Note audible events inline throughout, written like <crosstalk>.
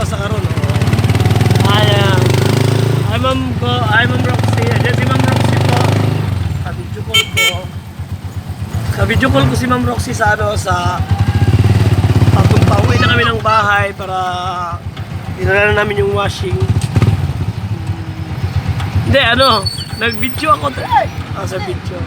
ka sa karon. Oh. Ay, ah, ay ma'am ko, ay ma'am Roxy. Ayan si ma'am Roxy po. Ka-video call ko. Ka-video call ko si ma'am Roxy sa ano, sa pag pauwi na kami ng bahay para dinala na namin yung washing. Hindi, ano, nag-video ako. Ay, ah, sa video.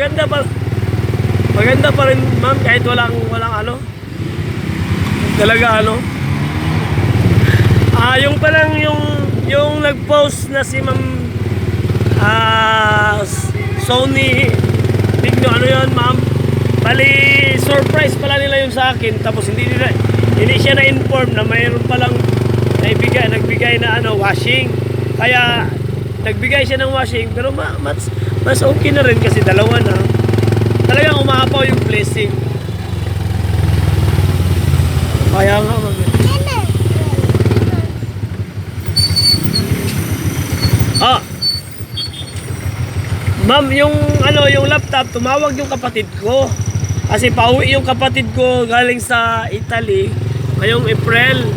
Maganda, pa. Maganda pa rin, ma'am, kahit walang walang ano. Talaga ano. Ah, yung pa lang yung yung nag-post na si Ma'am ah Sony Tigno ano yun, ma'am? Bali, surprise pala nila yun sa akin tapos hindi nila hindi siya na-inform na mayroon palang naibigay, nagbigay na ano, washing. Kaya nagbigay siya ng washing pero ma, mas, mas okay na rin kasi dalawa na. Talagang umaapaw yung blessing. Kaya nga, ma'am. Ah. Ma'am, yung ano, yung laptop, tumawag yung kapatid ko. Kasi pauwi yung kapatid ko galing sa Italy ngayong April.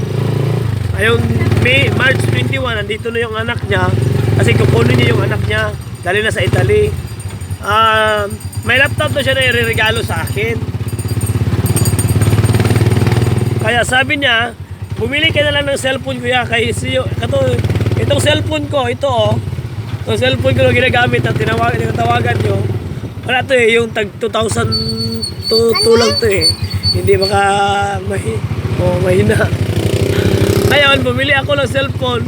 Ngayong May, March 21, nandito na yung anak niya. Kasi kukunin niya yung anak niya. Dali na sa Italy. Ah, may laptop na siya na ireregalo sa akin. Kaya sabi niya, bumili ka na lang ng cellphone kuya kay siyo. Kato, itong cellphone ko, ito oh. Itong cellphone ko na ginagamit na tinawag, tinatawagan nyo. Wala to eh, yung tag 2000 to, to lang to eh. Hindi maka mahi, oh, mahina. <laughs> Ngayon, bumili ako ng cellphone.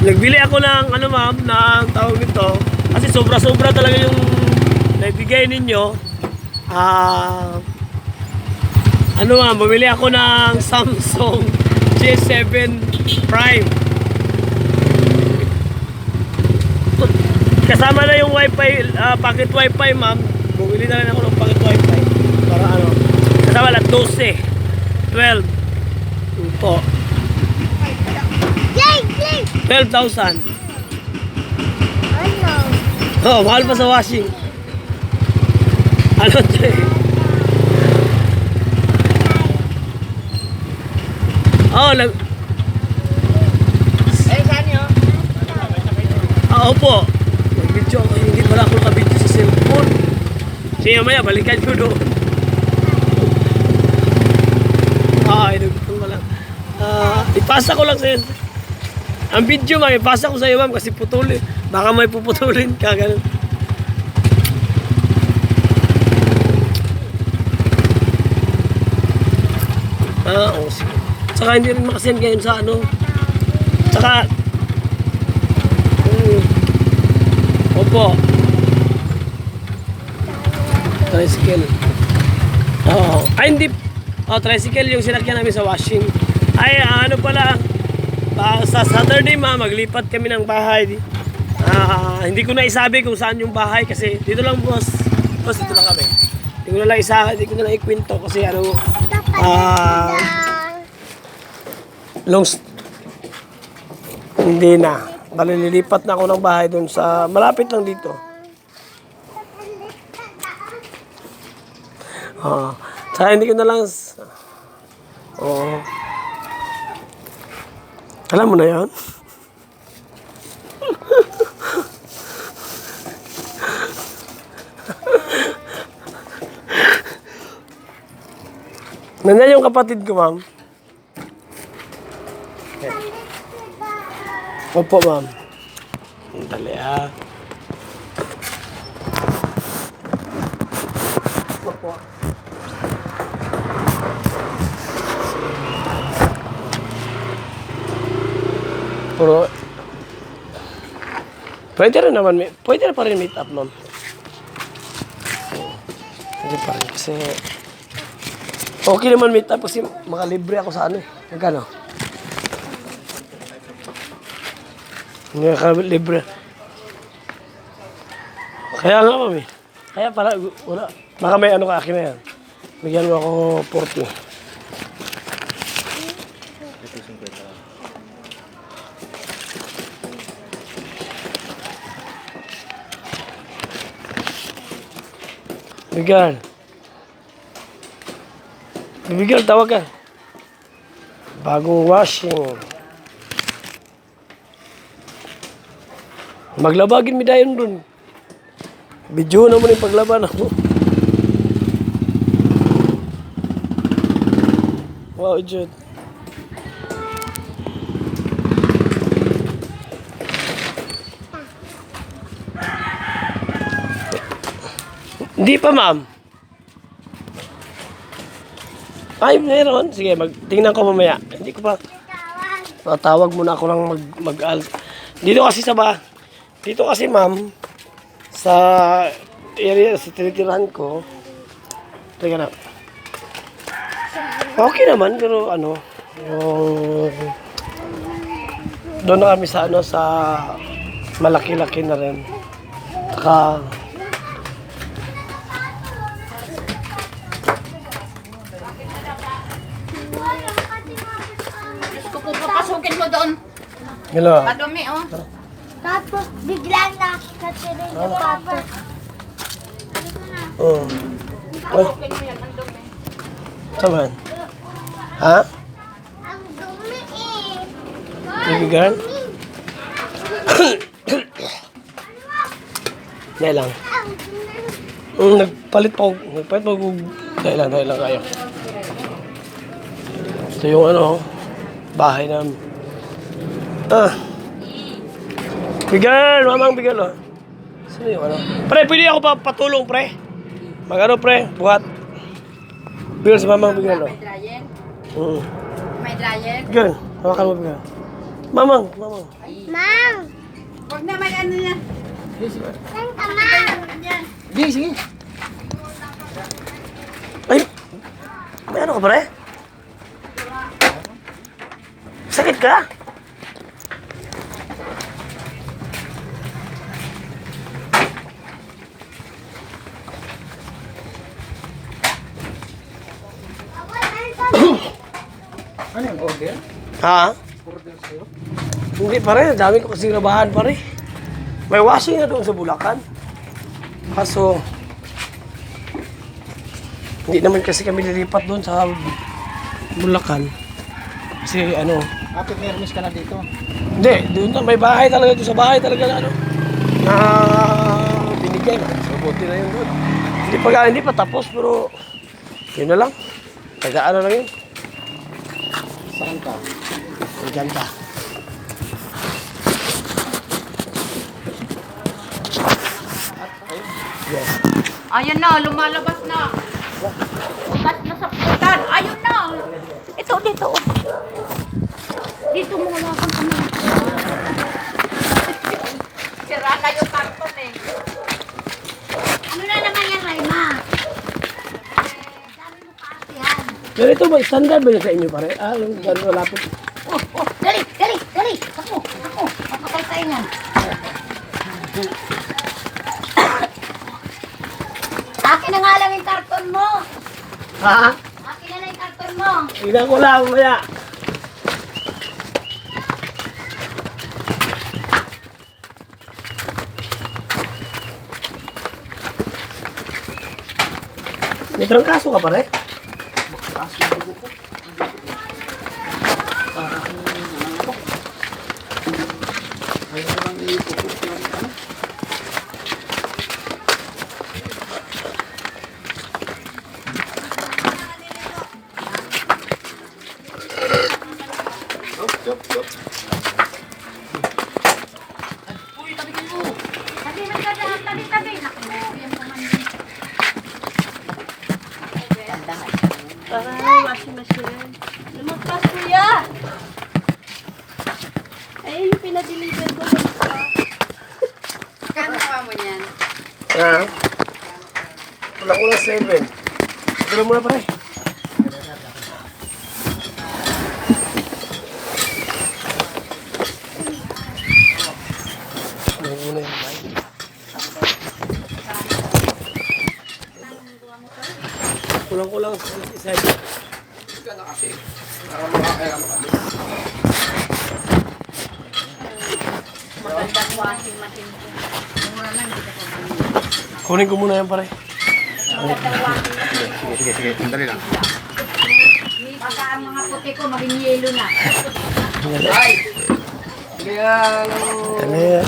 Nagbili ako ng ano ma'am, ng tawag nito. Kasi sobra-sobra talaga yung naibigay ninyo. Ah, ano ma'am, bumili ako ng <laughs> Samsung J7 Prime. Kasama na yung wifi, ah, pocket wifi ma'am. Bumili na rin ako ng pocket wifi. Para ano, kasama na 12. 12. Yun po. Play, play. 12,000. Ano? Oh, mahal pa sa washing. Ano to eh? Oh, nag... Eh, saan yun? Ah, opo. Nag-video ako. Hindi pala ako nakabidyo sa cellphone. Sige, mamaya, balikan ko doon. Ah, inugtong ko lang. Ah, ipasa ko lang sa'yo. Ang video, ma'am, ipasa ko sa'yo, ma'am, kasi putulin. Baka may puputulin ka, ganun. Ah, oo, sige. Tsaka hindi rin makasend ngayon sa ano. Tsaka, mm, opo. Tricycle. Oo. Ay, hindi. Oh, tricycle yung sinakyan namin sa washing. Ay, ano pala. Ah, sa Saturday, ma, maglipat kami ng bahay. Ah, hindi ko na isabi kung saan yung bahay kasi dito lang, boss. Boss, dito lang kami. Hindi ko na lang isa, hindi ko na lang ikwento kasi ano, ah, long hindi na. Bali, lilipat na ako ng bahay doon sa, malapit lang dito. Oo. Tsaka hindi ko na lang... s- Oo. Alam mo na yan? Nandiyan yung kapatid ko, ma'am. Opo, ma'am. Dali, ah. Puro... Pwede rin naman, pwede rin pa rin meet up, ma'am. Pwede pa rin, kasi... Okay naman meet up kasi makalibre ako sa ano eh. Magkano? Nakalibre. Kaya nga, mami. Kaya pala, wala. Baka may ano ka akin na yan. Bigyan mo ako 40. Baby girl. Baby girl, tawag ka. Bagong washing. Maglabagin mi dayon dun. Video na mo ni paglaban ako. Wow, Jud. Hindi pa, ma'am. Ay, meron. Sige, magtingnan ko mamaya. Hindi ko pa. Tatawag muna ako lang mag, mag Dito kasi sa ba, dito kasi ma'am, sa area, sa tinitirahan ko, teka na. Okay naman, pero ano, yung, doon na kami sa ano, sa malaki-laki na rin. Saka, Diyos ko po, papasukin mo doon. Gano'n. Madumi, oh. Tapos biglang nakatirin yung mo yan, ang dumi. saban. Ha? Ang dumi eh. Girl? Dahil lang. Mm, nagpalit pa ako. Nagpalit pa ako. Dahil lang, dahil lang kayo. Ito yung ano, bahay namin. Ah. Bigel, mamang bigel oh. Sino yung ano? Pre, pwede ako pa patulong pre. Magano pre, buhat. Bigel sa mamang bigel oh. May dryer? Mm. May dryer? Bigel, hawakan mo bigel. Mamang, mamang. Mang! Huwag na may ano yan. Saan ka, Mang? Yan. Ay, may ano ka pre? Sakit ka? Ano yung order? Ha? Hindi pare, dami ko kasi rabahan pare. May washing na doon sa Bulacan. Kaso, hindi naman kasi kami lilipat doon sa Bulacan. Kasi ano, Ate, Hermes ka na dito. hindi, doon na, may bahay talaga doon sa bahay talaga na ano, na binigay. So, buti na yun doon. Hindi pa, hindi pa tapos, pero yun na lang. Tagaan na lang yun. Diyan ka. Yes. Ayun na, lumalabas na. Bukas na sa putan. Ayun na. Ito, dito. Dito mo wala kang kami. Sira na yung karton eh. Ano na naman yan, Raima? Dami mo kasi yan. Pero ito ba, standard ba yun sa inyo pare? Ah, yung gano'n malapit. Oh, oh, dali, dali, dali. Ako, ako. Papakay tayo niyan. Akin na nga lang yung karton mo. Ha? Akin na lang yung karton mo. Tingnan ko lang, mamaya. May trangkaso ka pare? espacio. Pinadeliver ko sa... Kano pa mo yan? Ha? Wala ko lang seven. Dala mo na pare. Dala mo na yun. Kulang ko lang sa washing machine ko. Mura lang, dito ko Kunin ko muna yan pare. Sige, sige, sige. Sandali lang. Baka ang mga puti ko maging yelo na. Ano yan?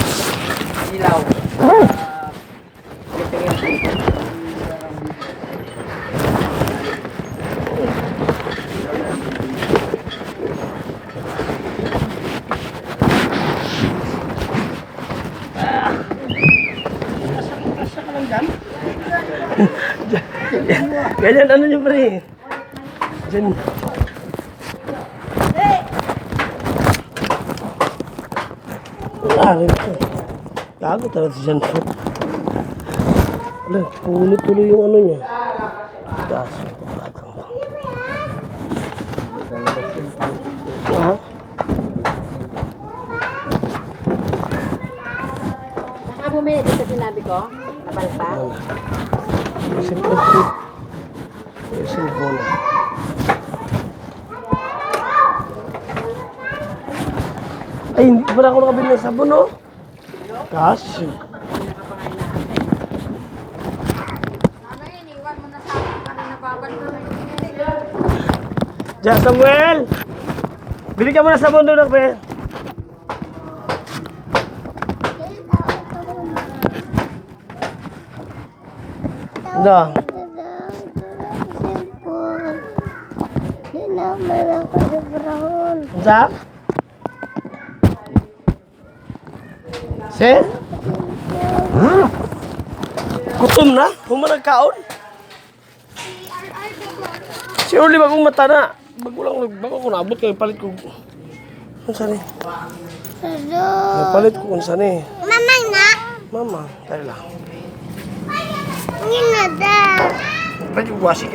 Ganyan, ano nyo pre? Diyan. Rin ko. Gago talaga si Jean Paul. Wala, punit tuloy yung ano niya. Lang. Ha? Saka bumili dito sinabi ko? Nabalpa? Kasi po po na. Ay, hindi pa ako nakabili ng sabon, no? Kasi. Ano. Diyan, Samuel! Bili ka muna sabon doon, Akbe. Da. Zak? Se? Gutom na? Humarag kaon? Si Orly bagong mata na. Bago lang, bago ko naabot kayo, palit ko. Ano saan eh? Palit ko kung saan eh. Mama na. Mama, tayo lang. Ngin na da. Palit ko wasi